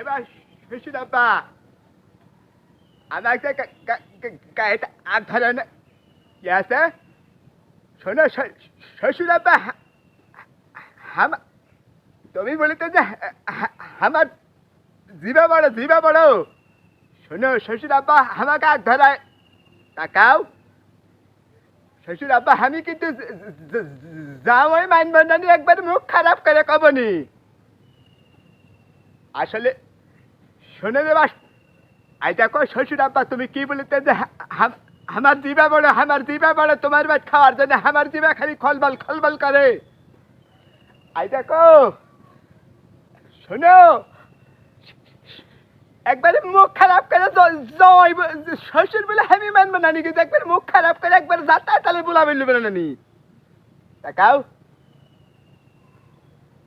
এবার আব্বা হা- হামা- তুমি যে আমার বড় বড় শোনো আমাকে আগ ধরায় তাকাও। শ্বশুর আব্বা আমি কিন্তু জামাই মানব না, একবার মুখ খারাপ করে কবনি। আসলে শোনে রে বাস আই দেখো শ্বশুর আব্বা তুমি কি বলিতে যে আমার দিবা বড় আমার দিবা বড় তোমার বাদ খাওয়ার জন্য আমার দিবা খালি খলবল খলবল করে। আই দেখো শোনো একবারে মুখ খারাপ করে জয় শ্বশুর বলে আমি মানবো না নি, কিন্তু একবার মুখ খারাপ করে একবার যাতা তালে বলা বললি বলে না নি তাকাও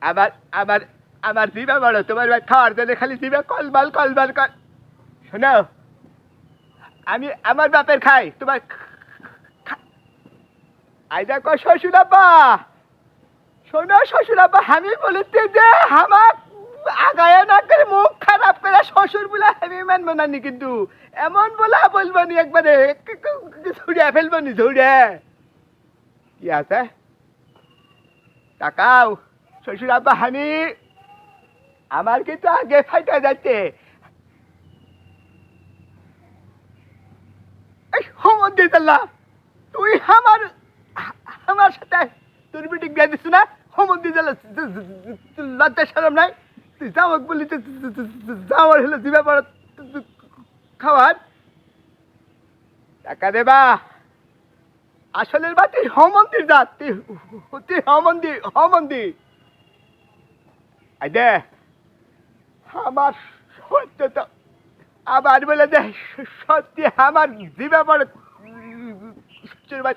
আবার আবার আমার দিবা বড় তোমার ভাই খাওয়ার জন্য খালি দিবা কলবাল কলবাল, কল শোনো, আমি আমার বাপের খাই, তোমার আই দেখো শ্বশুর আব্বা শোনো শ্বশুর আব্বা আমি বলেছি যে আমার আগায় না করে মুখ খারাপ করে শ্বশুর বলে আমি মানবো না নি কিন্তু। এমন বলা বলব নি একবারে ঝুড়িয়া ফেলব নি ঝুড়িয়া কি আছে? তাকাও শ্বশুর আব্বা আমি আমার কিন্তু আগে ফাইটা যাচ্ছে তুই আমার আমার সাথে দিস না লজ্জা নাই তুই বলি হলো দিবা টাকা দেবা আসলের বা তুই হমন্দির যা তুই হমন্দির হমন্দির আই আমার সত্য তো আবার বলে দে সত্যি আমার দিবা বড়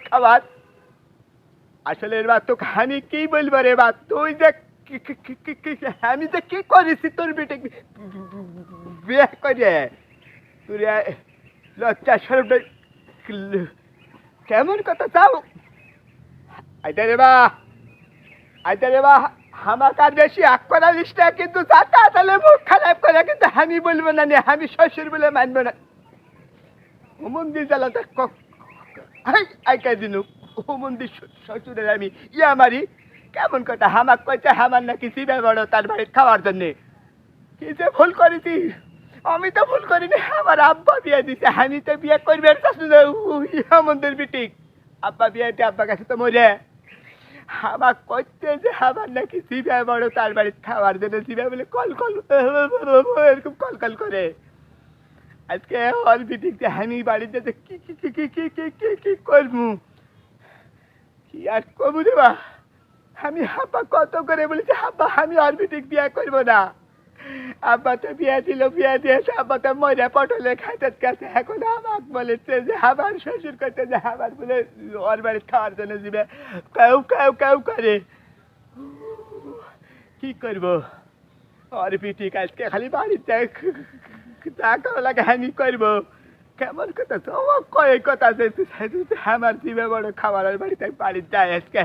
খাবার। আসলে বা তোকে আমি কি বলব রে বা তুই যে আমি যে কি করেছি তোর বেটে? বিয়ে করে। তুই লজ্জা সরব কেমন কথা চাও? আইতে রে বা আইতে রে বা আমাকে আর বেশি আগ করা লিস্টটা কিন্তু যাতা তাহলে মুখ খারাপ করে কিন্তু আমি বলব না নি, আমি শ্বশুর বলে মানবো না। মন্দির জ্বালাতে আইকা দিনু ও মন্দির শ্বশুরের আমি ইয়া মারি। কেমন কথা হামাক কইতে হামার নাকি সিবে বড় তার বাড়ির খাওয়ার জন্যে। কি যে ভুল করেছি আমি তো ভুল করিনি আমার আব্বা বিয়ে দিছে আমি তো বিয়ে করবে মন্দির বিটিক। আব্বা বিয়ে দিয়ে আব্বা কাছে তো মরে। আমার করতে যে হাবার নাকি সিবিআই বড় তার বাড়ির খাবার জন্য সিবিআই বলে, কল কল এরকম কল কল করে। আজকে অল বিটিং যে আমি বাড়ির যেতে কি কি কি কি কি কি কি কি করব? কি আর করব যে বা আমি হাবা কত করে বলেছি হাবা আমি আর বিটিক বিয়ে করব না। আব্বা তো বিয়ে দিল বিয়ে দিয়েছে আব্বা তো মরে পটলে খাইতে কাছে এখন আমাক বলেছে যে আমার শ্বশুর করতে যে আমার বলে ওর বাড়ি খাওয়ার জন্য দিবে কেউ কেউ কেউ করে কি করব ওর পিটি আজকে খালি বাড়িতে তা করা লাগে আমি করব কেমন কথা তো ও কয় কথা যে আমার দিবে বড় খাবার বাড়িতে যায় আজকে